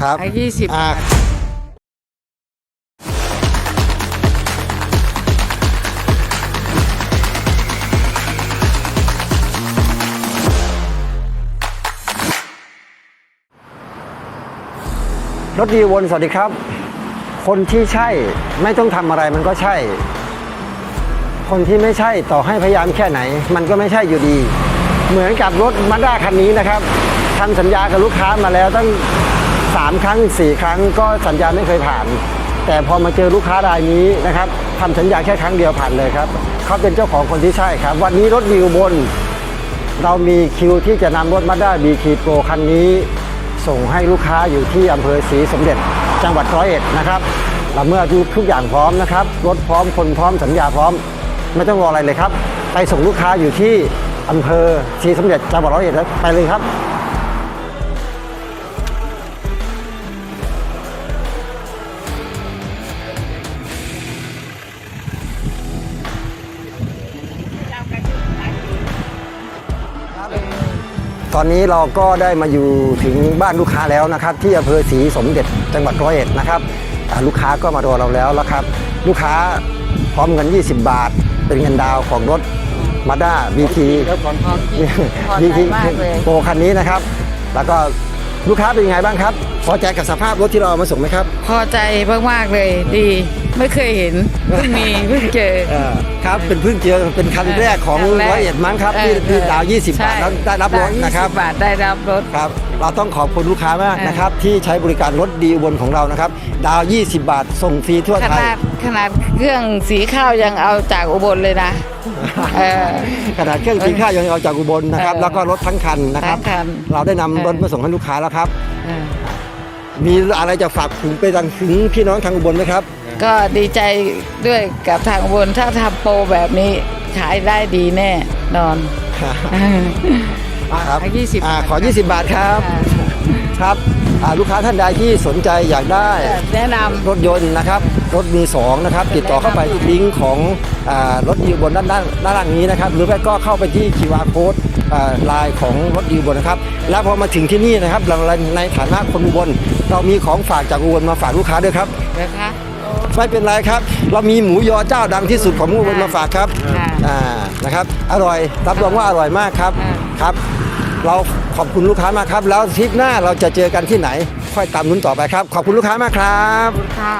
ครับขายยี่สิบอ่าบาทรถดีวนสวัสดีครับ คนที่ใช่ไม่ต้องทำอะไรมันก็ใช่ คนที่ไม่ใช่ต่อให้พยายามแค่ไหน มันก็ไม่ใช่อยู่ดี เหมือนกับรถมาด้าคันนี้นะครับทำสัญญากับลูกค้ามาแล้วตั้ง สามครั้งสี่ครั้งก็สัญญาไม่เคยผ่าน แต่พอมาเจอลูกค้ารายนี้นะครับทำสัญญาแค่ครั้งเดียวผ่านเลยครับเขาเป็นเจ้าของคนที่ใช่ครับ วันนี้รถดีอุบลเรามีคิวที่จะนำรถมาด้าบีคีโปรคันนี้ ส่งให้ลูกค้าอยู่ที่อำเภอศรีสมเด็จ จังหวัดร้อยเอ็ดนะครับเราเมื่อทุกอย่างพร้อมนะครับรถพร้อมคนพร้อมสัญญาพร้อม ไม่ต้องรออะไรเลยครับ ไปส่งลูกค้าอยู่ที่อำเภอศรีสมเด็จจังหวัดร้อยเอ็ดแล้วไปเลยครับ ตอนนี้เราก็ได้มาอยู่ถึงบ้านลูกค้าแล้วนะครับ ที่อำเภอศรีสมเด็จจังหวัดร้อยเอ็ดนะครับอ่าลูกค้าก็มารอเราแล้วแล้วครับ ลูกค้าพร้อมเงิน 20 บาท เป็นเงินดาวน์ของรถมาด้าบีทีแล้วผ่อนพร้อมจริงพอบีใจทีมากเลยโปรคันนี้นะครับ แล้วก็ลูกค้าเป็นยังไงบ้างครับ พอใจกับสภาพรถที่เราเอามาส่งไหมครับ พอใจมากๆเลยดี ไม่เคยเห็นเพิ่งมีเพิ่งเจอ เออครับเป็นเพิ่งเจอเป็นคันแรกของครั้งแรกร้อยเอ็ดมั้งครับที่ที่ดาว 20บาทแล้วได้รับรถนะครับดาว20บาทได้รับรถ ครับเราต้องขอบคุณลูกค้ามากเออ นะครับ ที่ใช้บริการรถดีอุบลของเรานะครับ ดาว 20 บาท ส่งฟรีทั่วขไทย นาดขนาดเครื่องสีข้าวยังเอาจากอุบลเลยนะเออ ขนาดเครื่องตีข้าวยังเอาจากอุบลนะครับ เออแล้วก็รถทั้งคันนะครับ ทั้งคันเราได้นำเออรถมาส่งให้ลูกค้าแล้วครับ เออ มีอะไรจะฝากถึงไปทางถึงพี่น้องทางอุบลไหมครับ ก็ดีใจด้วยกับทางอุบลถ้าทำโปรแบบนี้ขายได้ดีแน่นอน ครับขอ20อ่าบาทขอ 20 บาทครับ ครับอ่า ลูกค้าท่านใดที่สนใจอยากได้แนะนรถยนต์นะครับ รถมือสองนะครับติดต่อเข้าไปที่ลิงก์ของอารถดีบนด้านด้านด้านล่างนี้นะครับ หรือไม่ก็เข้าไปที่ QR code ไลน์ของรถดีบนนะครับ แล้วพอมาถึงที่นี่นะครับเราในฐานะคนอุบลเรามีของฝากจากอุบลมาฝากลูกค้าด้วยครับำนะคะไม่เป็นไรครับ เรามีหมูยอเจ้าดังที่สุดของอุบลมาฝากครับค่ะอ่านะครับ อร่อยรับรองว่าอร่อยมากครับอ่าครับ เรา ขอบคุณลูกค้ามากครับ แล้วทริปหน้าเราจะเจอกันที่ไหน ค่อยตามลุ้นต่อไปครับ ขอบคุณลูกค้ามากครับ ค่ะ